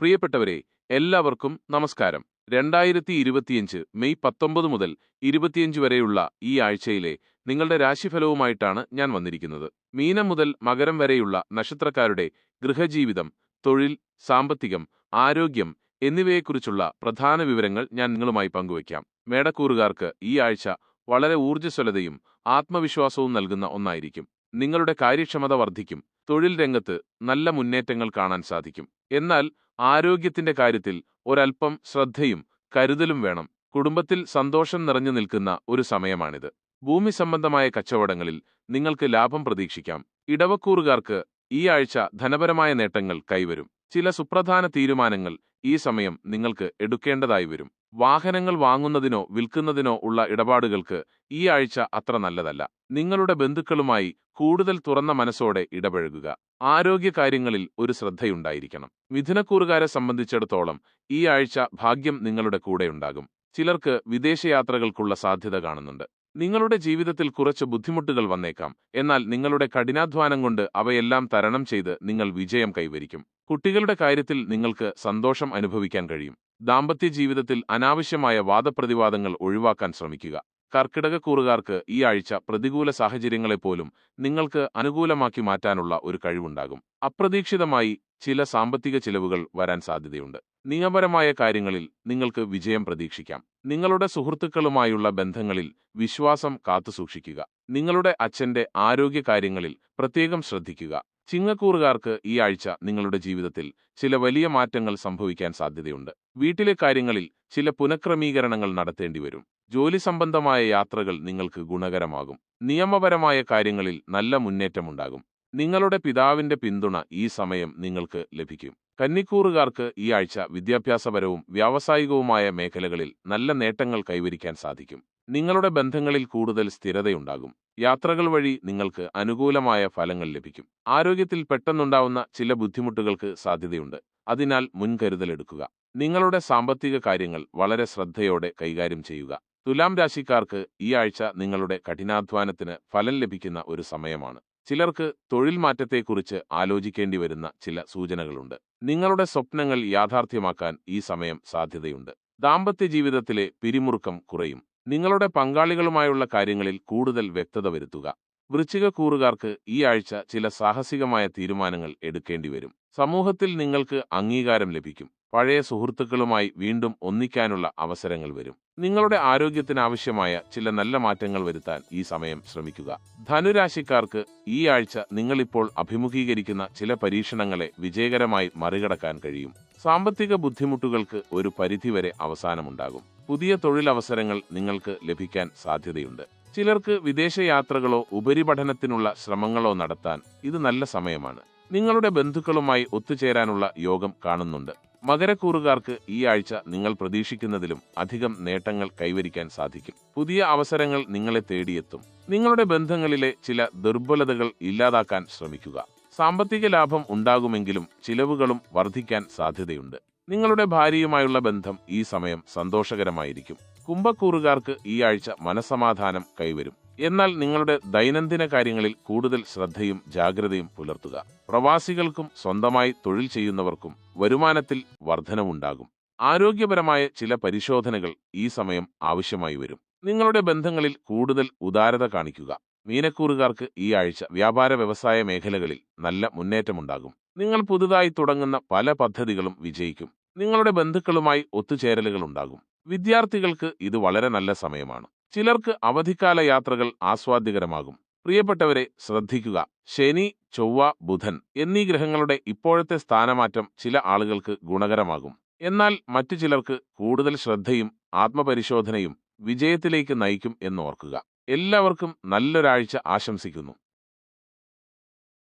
പ്രിയപ്പെട്ടവരെ എല്ലാവർക്കും നമസ്കാരം. രണ്ടായിരത്തി ഇരുപത്തിയഞ്ച് മെയ് പത്തൊമ്പത് മുതൽ ഇരുപത്തിയഞ്ച് വരെയുള്ള ഈ ആഴ്ചയിലെ നിങ്ങളുടെ രാശിഫലവുമായിട്ടാണ് ഞാൻ വന്നിരിക്കുന്നത്. മീനം മുതൽ മകരം വരെയുള്ള നക്ഷത്രക്കാരുടെ ഗൃഹജീവിതം തൊഴിൽ സാമ്പത്തികം ആരോഗ്യം എന്നിവയെക്കുറിച്ചുള്ള പ്രധാന വിവരങ്ങൾ ഞാൻ നിങ്ങളുമായി പങ്കുവയ്ക്കാം. മേടക്കൂറുകാർക്ക് ഈ ആഴ്ച വളരെ ഊർജസ്വലതയും ആത്മവിശ്വാസവും നൽകുന്ന ഒന്നായിരിക്കും. നിങ്ങളുടെ കാര്യക്ഷമത വർദ്ധിക്കും തൊഴിൽ രംഗത്ത് നല്ല മുന്നേറ്റങ്ങൾ കാണാൻ സാധിക്കും. എന്നാൽ ആരോഗ്യത്തിന്റെ കാര്യത്തിൽ ഒരൽപ്പം ശ്രദ്ധയും കരുതലും വേണം. കുടുംബത്തിൽ സന്തോഷം നിറഞ്ഞു നിൽക്കുന്ന ഒരു സമയമാണിത്. ഭൂമി സംബന്ധമായ കച്ചവടങ്ങളിൽ നിങ്ങൾക്ക് ലാഭം പ്രതീക്ഷിക്കാം. ഇടവക്കൂറുകാർക്ക് ഈ ആഴ്ച ധനപരമായ നേട്ടങ്ങൾ കൈവരും. ചില സുപ്രധാന തീരുമാനങ്ങൾ ഈ സമയം നിങ്ങൾക്ക് എടുക്കേണ്ടതായി വരും. വാഹനങ്ങൾ വാങ്ങുന്നതിനോ വിൽക്കുന്നതിനോ ഉള്ള ഇടപാടുകൾക്ക് ഈ ആഴ്ച അത്ര നല്ലതല്ല. നിങ്ങളുടെ ബന്ധുക്കളുമായി കൂടുതൽ തുറന്ന മനസ്സോടെ ഇടപഴകുക. ആരോഗ്യ കാര്യങ്ങളിൽ ഒരു ശ്രദ്ധയുണ്ടായിരിക്കണം. മിഥുനക്കൂറുകാരെ സംബന്ധിച്ചിടത്തോളം ഈ ആഴ്ച ഭാഗ്യം നിങ്ങളുടെ കൂടെയുണ്ടാകും ചിലർക്ക് വിദേശയാത്രകൾക്കുള്ള സാധ്യത കാണുന്നുണ്ട്. നിങ്ങളുടെ ജീവിതത്തിൽ കുറച്ച് ബുദ്ധിമുട്ടുകൾ വന്നേക്കാം. എന്നാൽ നിങ്ങളുടെ കഠിനാധ്വാനം കൊണ്ട് അവയെല്ലാം തരണം ചെയ്ത് നിങ്ങൾ വിജയം കൈവരിക്കും. കുട്ടികളുടെ കാര്യത്തിൽ നിങ്ങൾക്ക് സന്തോഷം അനുഭവിക്കാൻ കഴിയും. ദാമ്പത്യ ജീവിതത്തിൽ അനാവശ്യമായ വാദപ്രതിവാദങ്ങൾ ഒഴിവാക്കാൻ ശ്രമിക്കുക. കർക്കിടകക്കൂറുകാർക്ക് ഈ ആഴ്ച പ്രതികൂല സാഹചര്യങ്ങളെപ്പോലും നിങ്ങൾക്ക് അനുകൂലമാക്കി മാറ്റാനുള്ള ഒരു കഴിവുണ്ടാകും. അപ്രതീക്ഷിതമായി ചില സാമ്പത്തിക ചിലവുകൾ വരാൻ സാധ്യതയുണ്ട്. നിയമപരമായ കാര്യങ്ങളിൽ നിങ്ങൾക്ക് വിജയം പ്രതീക്ഷിക്കാം. നിങ്ങളുടെ സുഹൃത്തുക്കളുമായുള്ള ബന്ധങ്ങളിൽ വിശ്വാസം കാത്തുസൂക്ഷിക്കുക. നിങ്ങളുടെ അച്ഛന്റെ ആരോഗ്യകാര്യങ്ങളിൽ പ്രത്യേകം ശ്രദ്ധിക്കുക. ചിങ്ങക്കൂറുകാർക്ക് ഈ ആഴ്ച നിങ്ങളുടെ ജീവിതത്തിൽ ചില വലിയ മാറ്റങ്ങൾ സംഭവിക്കാൻ സാധ്യതയുണ്ട്. വീട്ടിലെ കാര്യങ്ങളിൽ ചില പുനഃക്രമീകരണങ്ങൾ നടത്തേണ്ടി വരും. ജോലി സംബന്ധമായ യാത്രകൾ നിങ്ങൾക്ക് ഗുണകരമാകും. നിയമപരമായ കാര്യങ്ങളിൽ നല്ല മുന്നേറ്റമുണ്ടാകും. നിങ്ങളുടെ പിതാവിന്റെ പിന്തുണ ഈ സമയം നിങ്ങൾക്ക് ലഭിക്കും. കന്നിക്കൂറുകാർക്ക് ഈ ആഴ്ച വിദ്യാഭ്യാസപരവും വ്യാവസായികവുമായ മേഖലകളിൽ നല്ല നേട്ടങ്ങൾ കൈവരിക്കാൻ സാധിക്കും. നിങ്ങളുടെ ബന്ധങ്ങളിൽ കൂടുതൽ സ്ഥിരതയുണ്ടാകും. യാത്രകൾ വഴി നിങ്ങൾക്ക് അനുകൂലമായ ഫലങ്ങൾ ലഭിക്കും. ആരോഗ്യത്തിൽ പെട്ടെന്നുണ്ടാവുന്ന ചില ബുദ്ധിമുട്ടുകൾക്ക് സാധ്യതയുണ്ട്. അതിനാൽ മുൻകരുതലെടുക്കുക നിങ്ങളുടെ സാമ്പത്തിക കാര്യങ്ങൾ വളരെ ശ്രദ്ധയോടെ കൈകാര്യം ചെയ്യുക. തുലാം രാശിക്കാർക്ക് ഈ ആഴ്ച നിങ്ങളുടെ കഠിനാധ്വാനത്തിന് ഫലം ലഭിക്കുന്ന ഒരു സമയമാണ്. ചിലർക്ക് തൊഴിൽ മാറ്റത്തെക്കുറിച്ച് ആലോചിക്കേണ്ടി വരുന്ന ചില സൂചനകളുണ്ട്. നിങ്ങളുടെ സ്വപ്നങ്ങൾ യാഥാർത്ഥ്യമാക്കാൻ ഈ സമയം സാധ്യതയുണ്ട്. ദാമ്പത്യ ജീവിതത്തിലെ പിരിമുറുക്കം കുറയും. നിങ്ങളുടെ പങ്കാളികളുമായുള്ള കാര്യങ്ങളിൽ കൂടുതൽ വ്യക്തത വരുത്തുക. വൃശ്ചിക കൂറുകാർക്ക് ഈ ആഴ്ച ചില സാഹസികമായ തീരുമാനങ്ങൾ എടുക്കേണ്ടി വരും സമൂഹത്തിൽ നിങ്ങൾക്ക് അംഗീകാരം ലഭിക്കും. പഴയ സുഹൃത്തുക്കളുമായി വീണ്ടും ഒന്നിക്കാനുള്ള അവസരങ്ങൾ വരും. നിങ്ങളുടെ ആരോഗ്യത്തിനാവശ്യമായ ചില നല്ല മാറ്റങ്ങൾ വരുത്താൻ ഈ സമയം ശ്രമിക്കുക. ധനുരാശിക്കാർക്ക് ഈ ആഴ്ച നിങ്ങളിപ്പോൾ അഭിമുഖീകരിക്കുന്ന ചില പരീക്ഷണങ്ങളെ വിജയകരമായി മറികടക്കാൻ കഴിയും. സാമ്പത്തിക ബുദ്ധിമുട്ടുകൾക്ക് ഒരു പരിധിവരെ അവസാനമുണ്ടാകും. പുതിയ തൊഴിലവസരങ്ങൾ നിങ്ങൾക്ക് ലഭിക്കാൻ സാധ്യതയുണ്ട്. ചിലർക്ക് വിദേശയാത്രകളോ ഉപരിപഠനത്തിനുള്ള ശ്രമങ്ങളോ നടത്താൻ ഇത് നല്ല സമയമാണ്. നിങ്ങളുടെ ബന്ധുക്കളുമായി ഒത്തുചേരാനുള്ള യോഗം കാണുന്നുണ്ട്. മകരക്കൂറുകാർക്ക് ഈ ആഴ്ച നിങ്ങൾ പ്രതീക്ഷിക്കുന്നതിലും അധികം നേട്ടങ്ങൾ കൈവരിക്കാൻ സാധിക്കും. പുതിയ അവസരങ്ങൾ നിങ്ങളെ തേടിയെത്തും. നിങ്ങളുടെ ബന്ധങ്ങളിലെ ചില ദുർബലതകൾ ഇല്ലാതാക്കാൻ ശ്രമിക്കുക. സാമ്പത്തിക ലാഭം ഉണ്ടാകുമെങ്കിലും ചിലവുകളും വർദ്ധിക്കാൻ സാധ്യതയുണ്ട്. നിങ്ങളുടെ ഭാര്യയുമായുള്ള ബന്ധം ഈ സമയം സന്തോഷകരമായിരിക്കും. കുംഭക്കൂറുകാർക്ക് ഈ ആഴ്ച മനസമാധാനം കൈവരും. എന്നാൽ നിങ്ങളുടെ ദൈനംദിന കാര്യങ്ങളിൽ കൂടുതൽ ശ്രദ്ധയും ജാഗ്രതയും പുലർത്തുക. പ്രവാസികൾക്കും സ്വന്തമായി തൊഴിൽ ചെയ്യുന്നവർക്കും വരുമാനത്തിൽ വർധനവുണ്ടാകും. ആരോഗ്യപരമായ ചില പരിശോധനകൾ ഈ സമയം ആവശ്യമായി വരും. നിങ്ങളുടെ ബന്ധങ്ങളിൽ കൂടുതൽ ഉദാരത കാണിക്കുക. മീനക്കൂറുകാർക്ക് ഈ ആഴ്ച വ്യാപാര വ്യവസായ മേഖലകളിൽ നല്ല മുന്നേറ്റമുണ്ടാകും. നിങ്ങൾ പുതുതായി തുടങ്ങുന്ന പല പദ്ധതികളും വിജയിക്കും. നിങ്ങളുടെ ബന്ധുക്കളുമായി ഒത്തുചേരലുകൾ ഉണ്ടാകും. വിദ്യാർത്ഥികൾക്ക് ഇത് വളരെ നല്ല സമയമാണ്. ചിലർക്ക് അവധിക്കാല യാത്രകൾ ആസ്വാദ്യകരമാകും. പ്രിയപ്പെട്ടവരെ ശ്രദ്ധിക്കുക. ശനി ചൊവ്വ ബുധൻ എന്നീ ഗ്രഹങ്ങളുടെ ഇപ്പോഴത്തെ സ്ഥാനമാറ്റം ചില ആളുകൾക്ക് ഗുണകരമാകും. എന്നാൽ മറ്റു ചിലർക്ക് കൂടുതൽ ശ്രദ്ധയും ആത്മപരിശോധനയും വിജയത്തിലേക്ക് നയിക്കും എന്നോർക്കുക എല്ലാവർക്കും നല്ലൊരാഴ്ച ആശംസിക്കുന്നു.